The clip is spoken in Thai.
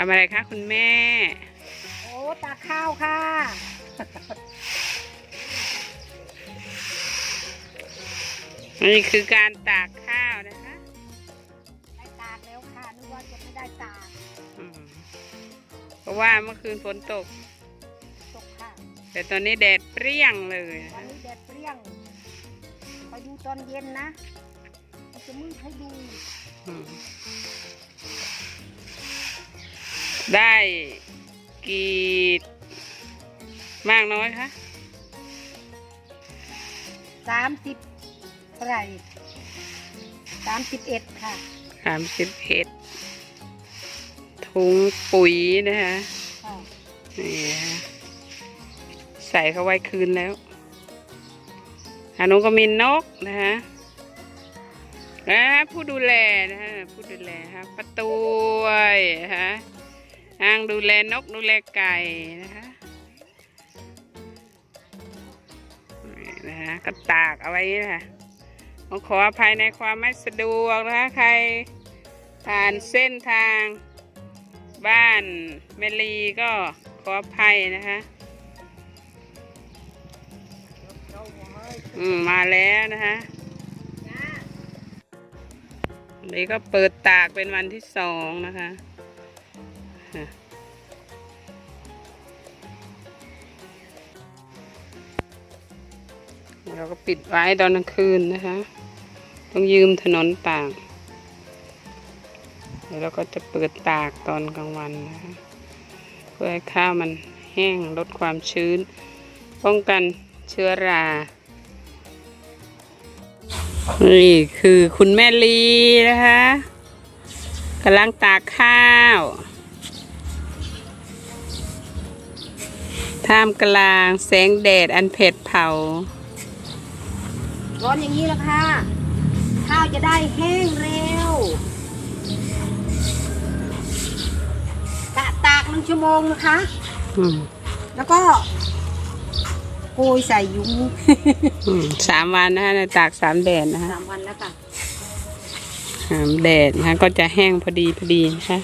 ทำอะไรคะคุณแม่ โอ้ตากข้าวค่ะ นี่คือการตากข้าวนะคะได้ตากแล้วค่ะนึกว่าจะไม่ได้ตากอืมเพราะว่าเมื่อคืนฝนตก ตกค่ะแต่ตอนนี้แดดเปรี้ยงเลยนะวันคะนี้แดดเปรี้ยงไปดูตอนเย็นนะมันจะมืดให้ดู อืม ได้กี่มากน้อยคะสามสิบเท่าไหร่สามสิบเอ็ดค่ะสามสิบเอ็ดถุงปุ๋ยนะคะค่ะนี่นะคะใส่เข้าไว้คืนแล้วอันนู้นก็มีนกนะคะนะผู้ดูแลนะคะผู้ดูแลครับประตูนะคะ นางดูแลนกดูแลไก่นะคะนะคะก็ตากเอาไว้นะคะขออภัยในความไม่สะดวกนะคะใครผ่านเส้นทางบ้านเมลีก็ขออภัยนะคะอืมมาแล้วนะคะวันนี้ก็เปิดตากเป็นวันที่สองนะคะ อะเราก็ปิดไว้ตอนกลางคืนนะคะ ต้องยืมถนนตากเดี๋ยวเราก็จะเปิดตากตอนกลางวันนะคะเพื่อให้ข้าวมันแห้งลดความชื้น ป้องกันเชื้อรา นี่คือคุณแม่ลีนะคะกำลังตากข้าว ท่ามกลางแสงแดดอันเผ็ดเผา ร้อนอย่างนี้ละค่ะ ข้าวจะได้แห้งเร็วกะตากหนึ่งชั่วโมงนะคะ อืมแล้วก็โกยใส่ยุ้งอืมสามวันนะคะในตากสามแดดนะคะสามวันแล้วค่ะ สามแดดนะคะก็จะแห้งพอดีพอดีนะคะ